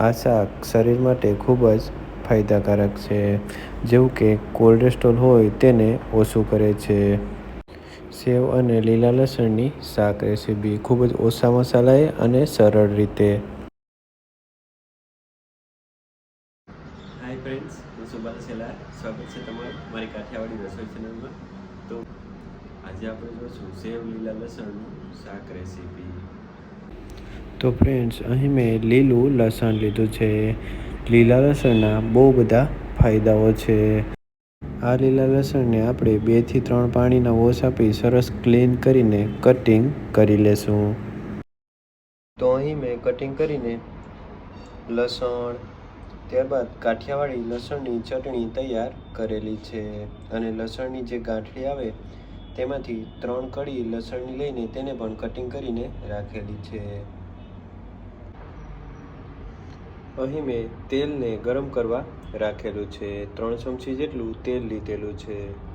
આ શાક શરીર માટે ખૂબ જ ફાયદાકારક છે. જેવું કે કોલેસ્ટ્રોલ હોય તેને ઓછું કરે છે. સેવ અને લીલા લસણની શાક રેસીપી ખૂબ જ ઓછા મસાલાએ અને સરળ રીતે. હાય ફ્રેન્ડ્સ હું સુબાલ સેલા સ્વાગત છે તમારું મારી કાઠિયાવાડી રસોઈ ચેનલમાં તો આજે આપણે જોઈશું સેવ, લીલા લસણનું શાક રેસીપી. તો ફ્રેન્ડ્સ અહીં મેં લીલું લસણ લીધું છે. લીલા લસણના બહુ બધા ફાયદાઓ છે. આ લીલા લસણને આપણે બેથી ત્રણ પાણીના વોશ આપી સરસ ક્લીન કરીને કટિંગ કરી લેશું. તો અહીં મેં કટિંગ કરીને લસણ, ત્યારબાદ કાઠિયાવાડી લસણની ચટણી તૈયાર કરેલી છે અને લસણની જે ગાંઠડી આવે તેમાંથી ત્રણ કડી લસણની લઈને તેને પણ કટિંગ કરીને રાખેલી છે. અહીં મેં તેલને ગરમ કરવા રાખેલું છે. ત્રણ ચમચી જેટલું તેલ લીધેલું છે.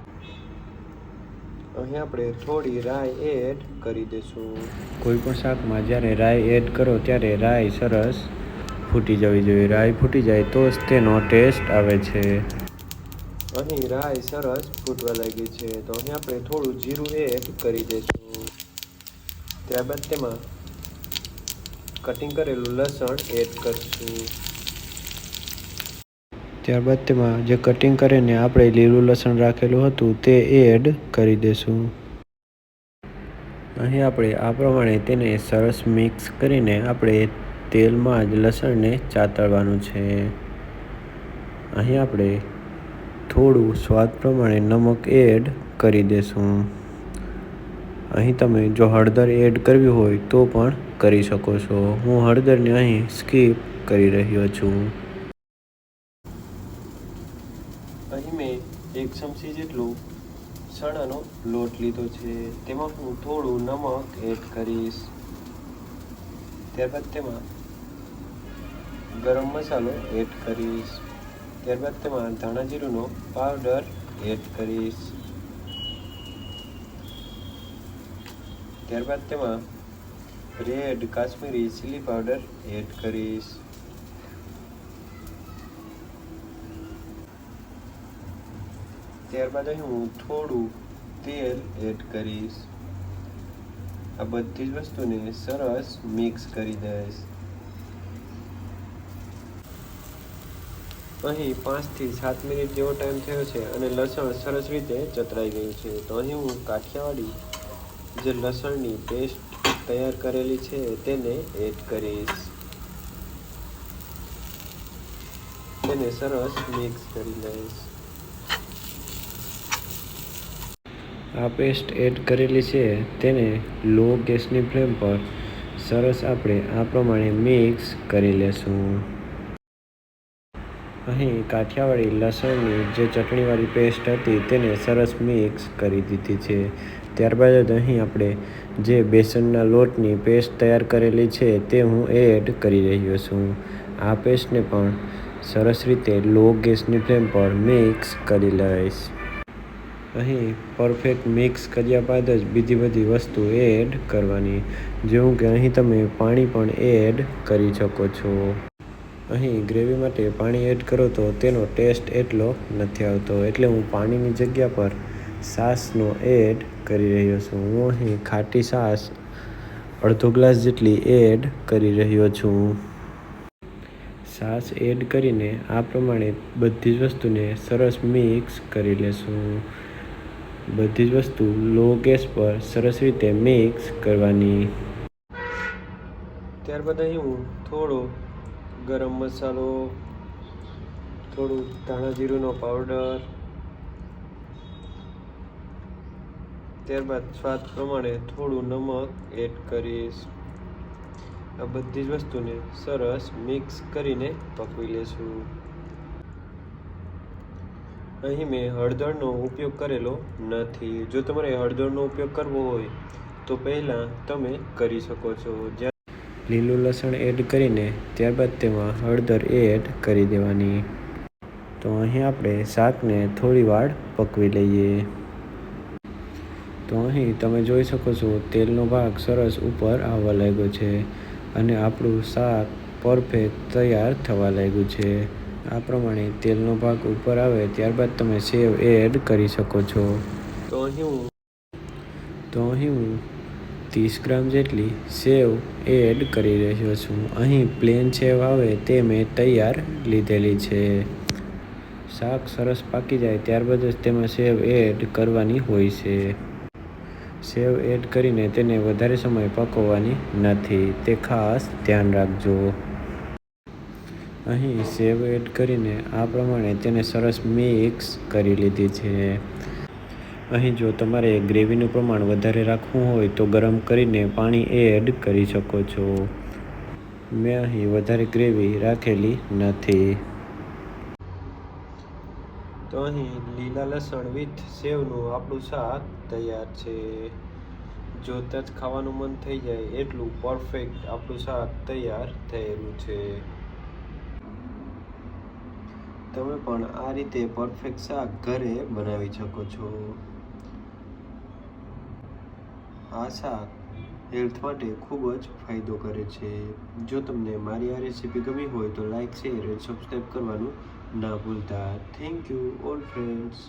અહીં આપણે થોડી રાઈ એડ કરી દઈશું. કોઈ પણ શાકમાં જ્યારે રાઈ એડ કરો ત્યારે રાઈ સરસ ફૂટી જવી જોઈએ. રાઈ ફૂટી જાય તો જ તેનો ટેસ્ટ આવે છે. અહીં રાઈ સરસ ફૂટવા લાગી છે. તો અહીં આપણે થોડું જીરું એડ કરી દઈશું. ત્યારબાદ તેમાં કટિંગ કરેલું લસણ એડ કરશું. ત્યારબાદ તેમાં જે કટિંગ કરીને આપણે લીલું લસણ રાખેલું હતું તે એડ કરી દેશું. અહીં આપણે આ પ્રમાણે તેને સરસ મિક્સ કરીને આપણે તેલમાં જ લસણને ચાતળવાનું છે. અહીં આપણે થોડું સ્વાદ પ્રમાણે નમક એડ કરી દઈશું અહીં તમે જો હળદર એડ કરવી હોય તો પણ કરી શકો છો. હું હળદરને અહીં સ્કીપ કરી રહ્યો છું. અહીં મેં એક ચમચી જેટલું ચણાનો લોટ લીધો છે. તેમાં હું થોડું નમક એડ કરીશ. ત્યારબાદ તેમાં ગરમ મસાલો એડ કરીશ. ત્યારબાદ તેમાં ધાણા જીરુંનો પાવડર એડ કરીશ. ત્યારબાદ તેમાં red Kashmiri chilli powder add કરીશ. ત્યારબાદ અહીં હું થોડું તેલ એડ કરીશ. આ બધી જ વસ્તુને સરસ મિક્સ કરી દઈશ. અહીં પાંચથી સાત મિનિટ જેવો ટાઈમ થયો છે અને લસણ સરસ રીતે ચતરાઈ ગયું છે. તો અહીં હું કાઠિયાવાડી જે લસણની પેસ્ટ તૈયાર કરેલી છે, તેને એડ કરીશ. તેને સરસ મિક્સ કરી લઈશ. આ પેસ્ટ એડ કરેલી છે, તેને લો ગેસની ફ્લેમ પર સરસ આપણે આ પ્રમાણે મિક્સ કરી લેશું. અહીં કાઠિયાવાડી લસણની જે ચટણીવાળી પેસ્ટ હતી તેને સરસ મિક્સ કરી દીધી છે. ત્યારબાદ જ અહીં આપણે જે બેસનના લોટની પેસ્ટ તૈયાર કરેલી છે તે હું એડ કરી રહ્યો છું. આ પેસ્ટને પણ સરસ રીતે લો ગેસની ફ્લેમ પર મિક્સ કરી લઈશ. અહીં પરફેક્ટ મિક્સ કર્યા બાદ જ બીજી બધી વસ્તુ એડ કરવાની, જેવું કે અહીં તમે પાણી પણ એડ કરી શકો છો. અહીં ગ્રેવી માટે પાણી એડ કરો તો તેનો ટેસ્ટ એટલો નથી આવતો. એટલે હું પાણીની જગ્યા પર છાશનો એડ કરી રહ્યો છું. હું અહીં ખાટી છાશ અડધો ગ્લાસ જેટલી એડ કરી રહ્યો છું. છાશ એડ કરીને આ પ્રમાણે બધી જ વસ્તુને સરસ મિક્સ કરી લેશું. બધી જ વસ્તુ લો ગેસ પર સરસ રીતે મિક્સ કરવાની. ત્યારબાદ અહીં હું થોડો ગરમ મસાલો, થોડું ધાણા જીરુંનો પાવડર ત્યારબાદ સ્વાદ પ્રમાણે થોડું નમક એડ કરીશ. આ બધી જ વસ્તુને સરસ મિક્સ કરીને પકવી લેશું. અહીં મેં હળદરનો ઉપયોગ કરેલો નથી. જો તમારે હળદરનો ઉપયોગ કરવો હોય, તો પહેલાં તમે કરી શકો છો. લીલું લસણ એડ કરીને ત્યારબાદ તેમાં હળદર એડ કરી દેવાની. તો અહીં આપણે શાકને થોડી વાર પકવી લઈએ. તો અહીં તમે જોઈ શકો છો તેલનો ભાગ સરસ ઉપર આવવા લાગ્યો છે અને આપણું શાક પરફેક્ટ તૈયાર થવા લાગ્યું છે. આ પ્રમાણે તેલનો ભાગ ઉપર આવે ત્યારબાદ તમે સેવ એડ કરી શકો છો. તો અહીં તો અહીં હું ત્રીસ ગ્રામ જેટલી સેવ એડ કરી રહ્યો છું. અહીં પ્લેન સેવ આવે તે મેં તૈયાર લીધેલી છે. શાક સરસ પાકી જાય ત્યારબાદ જ તેમાં સેવ એડ કરવાની હોય છે. સેવ એડ કરીને તેને વધારે સમય પકવવાની નથી. તે ખાસ ધ્યાન રાખજો. અહીં સેવ એડ કરીને આ પ્રમાણે તેને સરસ મિક્સ કરી લીધી છે. અહીં જો તમારે ગ્રેવીનું પ્રમાણ વધારે રાખવું હોય તો ગરમ કરીને પાણી એડ કરી શકો છો. મેં અહીં વધારે ગ્રેવી રાખેલી નથી. તો અહીં લીલા લસણ વિથ સેવનું આપણું શાક તૈયાર છે. જોતા જ ખાવાનું મન થઈ જાય એટલું પરફેક્ટ આપણું શાક તૈયાર થયેલું છે. તમે પણ આ રીતે પરફેક્ટ શાક ઘરે બનાવી શકો છો. આ શાક હેલ્થ માટે ખૂબ જ ફાયદો કરે છે. જો તમને મારી આ રેસીપી ગમી હોય તો લાઈક, શેર અને સબસ્ક્રાઈબ કરવાનું ના ભૂલતા. Thank you all friends